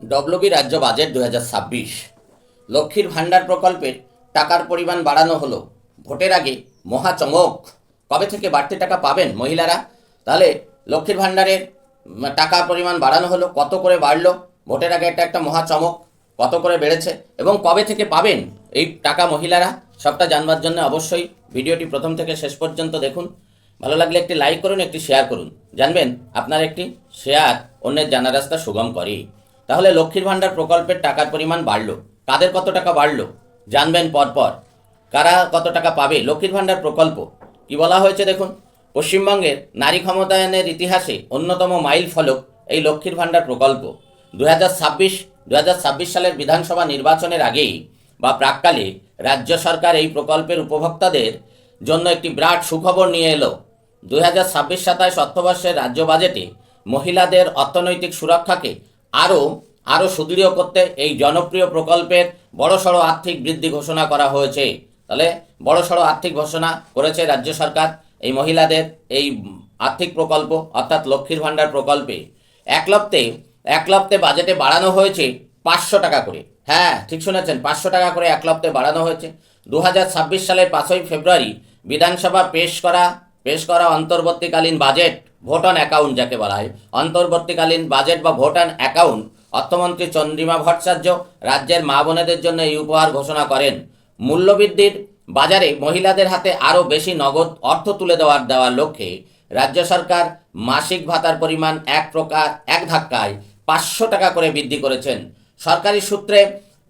WB রাজ্য budget দু হাজার ছাব্বিশ। লক্ষ্মীর ভাণ্ডার প্রকল্পের টাকার পরিমাণ বাড়ানো হলো। ভোটের আগে মহা চমক। কবে থেকে বাড়তি টাকা পাবেন মহিলারা? তাহলে লক্ষ্মীর ভাণ্ডারের টাকার পরিমাণ বাড়ানো হলো, কত করে বাড়লো? ভোটের আগে এটা একটা মহা চমক, কত করে বেড়েছে? এবং কবে থেকে পাবেন এই টাকা মহিলারা? সবটা জানবার জন্য অবশ্যই ভিডিওটি প্রথম থেকে শেষ পর্যন্ত দেখুন। ভালো লাগলে একটি লাইক করুন, একটি শেয়ার করুন। জানবেন আপনার একটি শেয়ার অন্যের জানা রাস্তা সুগম করে তাহলে লক্ষ্মীর ভাণ্ডার প্রকল্পের টাকার পরিমাণ বাড়লো। কাদের কত টাকা বাড়লো? জানবেন পরপর। কারা কত টাকা পাবে? লক্ষ্মীর ভাণ্ডার প্রকল্প। কি বলা হয়েছে দেখুন? পশ্চিমবঙ্গের নারী ক্ষমতায়নের ইতিহাসে অন্যতম মাইল ফলক এই লক্ষ্মীর ভাণ্ডার প্রকল্প। দু হাজার ছাব্বিশ সালের বিধানসভা নির্বাচনের আগেই বা প্রাককালে রাজ্য সরকার এই প্রকল্পের উপভোক্তাদের জন্য একটি বিরাট সুখবর নিয়ে এলো। দু হাজার ছাব্বিশ, সাতাশ অর্থবর্ষের রাজ্য বাজেটে মহিলাদের অর্থনৈতিক সুরক্ষাকে আরও আরও সুদৃঢ় করতে এই জনপ্রিয় প্রকল্পের বড়সড় আর্থিক বৃদ্ধি ঘোষণা করা হয়েছে। তাহলে বড়সড় আর্থিক ঘোষণা করেছে রাজ্য সরকার, এই মহিলাদের এই আর্থিক প্রকল্প, অর্থাৎ লক্ষ্মীর ভাণ্ডার প্রকল্পে। একলপ্তে একলপ্তে বাজেটে বাড়ানো হয়েছে পাঁচশো টাকা করে। হ্যাঁ ঠিক শুনেছেন, পাঁচশো টাকা করে একলপ্তে বাড়ানো হয়েছে। দু হাজার ছাব্বিশ সালের পাঁচই ফেব্রুয়ারি বিধানসভা পেশ করা পেশ করা অন্তর্বর্তীকালীন বাজেট ভোট অন অ্যাকাউন্ট যাকে বলা হয়। অন্তর্বর্তীকালীন বাজেট বা ভোট অন অ্যাকাউন্ট অর্থমন্ত্রী চন্দ্রিমা ভট্টাচার্য রাজ্যের মা বোনেদের জন্য এই উপহার ঘোষণা করেন। মূল্যবৃদ্ধির বাজারে মহিলাদের হাতে আরও বেশি নগদ অর্থ তুলে দেওয়ার দেওয়ার লক্ষ্যে রাজ্য সরকার মাসিক ভাতার পরিমাণ এক প্রকার, এক ধাক্কায় পাঁচশো টাকা করে বৃদ্ধি করেছেন। সরকারি সূত্রে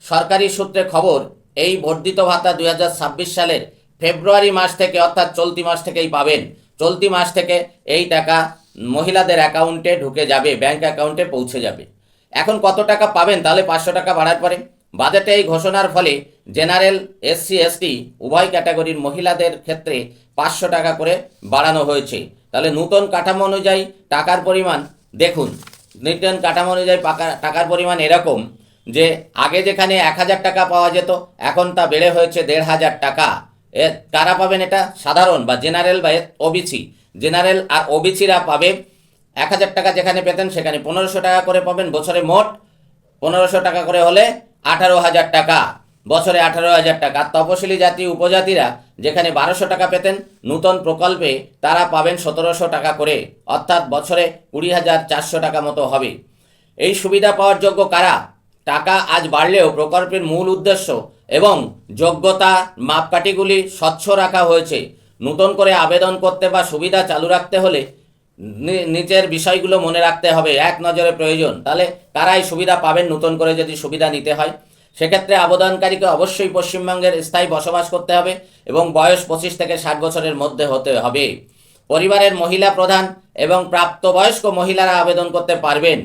সরকারি সূত্রে খবর, এই বর্ধিত ভাতা দুই হাজার ছাব্বিশ সালের ফেব্রুয়ারি মাস থেকে অর্থাৎ চলতি মাস থেকেই পাবেন। চলতি মাস থেকে এই টাকা মহিলাদের অ্যাকাউন্টে ঢুকে যাবে, ব্যাংক অ্যাকাউন্টে পৌঁছে যাবে। এখন কত টাকা পাবেন তাহলে পাঁচশো টাকা বাড়ার পরে? বাজেটে এই ঘোষণার ফলে জেনারেল এসসি এসটি উভয় ক্যাটাগরির মহিলাদের ক্ষেত্রে পাঁচশো টাকা করে বাড়ানো হয়েছে। তাহলে নূতন কাঠামো অনুযায়ী টাকার পরিমাণ, দেখুন, নূতন কাঠামো অনুযায়ী পাকা- টাকার পরিমাণ এরকম যে আগে যেখানে এক হাজার টাকা পাওয়া যেত, এখন তা বেড়ে হয়েছে দেড় হাজার টাকা। কারা পাবেন এটা? সাধারণ বা জেনারেল বা ওবিসি জেনারেল আর ওবিসিরা পাবে এক হাজার টাকা যেখানে পেতেন সেখানে পনেরোশো টাকা করে পাবেন। বছরে মোট পনেরোশো টাকা করে হলে আঠারো হাজার টাকা। বছরে আঠারো হাজার টাকা। তপশিলি জাতি উপজাতিরা যেখানে বারোশো টাকা পেতেন, নূতন প্রকল্পে তারা পাবেন সতেরোশো টাকা করে। অর্থাৎ বছরে কুড়ি হাজার চারশো টাকা মতো হবে। এই সুবিধা পাওয়ার যোগ্য কারা? টাকা আজ বাড়লেও প্রকল্পের মূল উদ্দেশ্য এবং যোগ্যতা মাপকাঠিগুলি স্বচ্ছ রাখা হয়েছে। নতুন করে আবেদন করতে বা সুবিধা চালু রাখতে হলে নিচের বিষয়গুলো মনে রাখতে হবে। এক নজরে প্রয়োজন। তাহলে কারাই সুবিধা পাবেন নতুন করে যদি সুবিধা নিতে হয়। সেক্ষেত্রে আবেদনকারীকে অবশ্যই পশ্চিমবঙ্গের স্থায়ী বসবাস করতে হবে এবং বয়স পঁচিশ থেকে ষাট বছরের মধ্যে হতে হবে। পরিবারের মহিলা প্রধান এবং প্রাপ্তবয়স্ক মহিলারা আবেদন করতে পারবেন।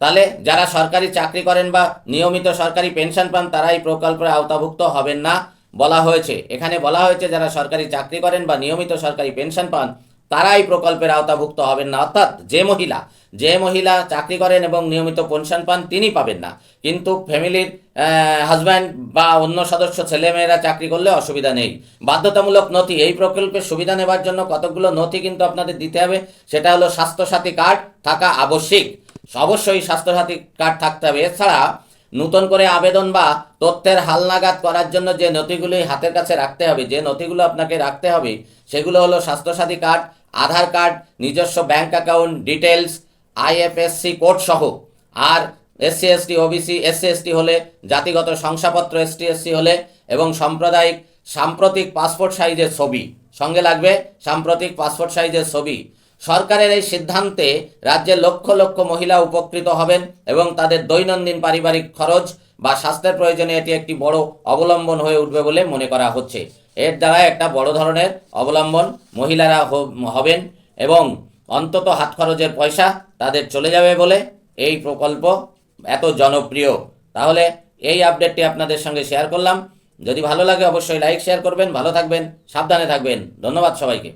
তাহলে যারা সরকারি চাকরি করেন বা নিয়মিত সরকারি পেনশন পান, তারা এই প্রকল্পের আওতাভুক্ত হবেন না, বলা হয়েছে। এখানে বলা হয়েছে, যারা সরকারি চাকরি করেন বা নিয়মিত সরকারি পেনশন পান, তারা এই প্রকল্পের আওতাভুক্ত হবেন না। অর্থাৎ যে মহিলা যে মহিলা চাকরি করেন এবং নিয়মিত পেনশন পান, তিনি পাবেন না। কিন্তু ফ্যামিলির হাজব্যান্ড বা অন্য সদস্য, ছেলেমেয়েরা চাকরি করলে অসুবিধা নেই। বাধ্যতামূলক নথি, এই প্রকল্পের সুবিধা নেবার জন্য কতগুলো নথি কিন্তু আপনাদের দিতে হবে, সেটা হলো স্বাস্থ্যসাথী কার্ড, থাকা আবশ্যিক। অবশ্যই স্বাস্থ্যসাথী কার্ড থাকতে হবে। এছাড়া নতুন করে আবেদন বা তথ্যের হালনাগাদ করার জন্য যে নথিগুলি হাতের কাছে রাখতে হবে, যে নথিগুলো আপনাকে রাখতে হবে, সেগুলো হলো স্বাস্থ্যসাথী কার্ড, আধার কার্ড, নিজস্ব bank account details IFSC code সহ। আর SC, ST, OBC, SC, ST হলে জাতিগত শংসাপত্র, এসটি, এসসি হলে এবং সাম্প্রদায়িক, সাম্প্রতিক পাসপোর্ট সাইজের ছবি। সঙ্গে লাগবে সাম্প্রতিক পাসপোর্ট সাইজের ছবি। সরকারের এই সিদ্ধান্তে রাজ্যের লক্ষ লক্ষ মহিলা উপকৃত হবেন এবং তাদের দৈনন্দিন পারিবারিক খরচ বা স্বাস্থ্যের প্রয়োজনে এটি একটি বড় অবলম্বন হয়ে উঠবে বলে মনে করা হচ্ছে। এর দ্বারা একটা বড় ধরনের অবলম্বন মহিলারা হবেন এবং অন্তত হাত খরচের পয়সা তাদের চলে যাবে বলে এই প্রকল্প এত জনপ্রিয়। তাহলে এই আপডেটটি আপনাদের সঙ্গে শেয়ার করলাম। যদি ভালো লাগে অবশ্যই লাইক, শেয়ার করবেন, ভালো থাকবেন, সাবধানে থাকবেন। ধন্যবাদ সবাইকে।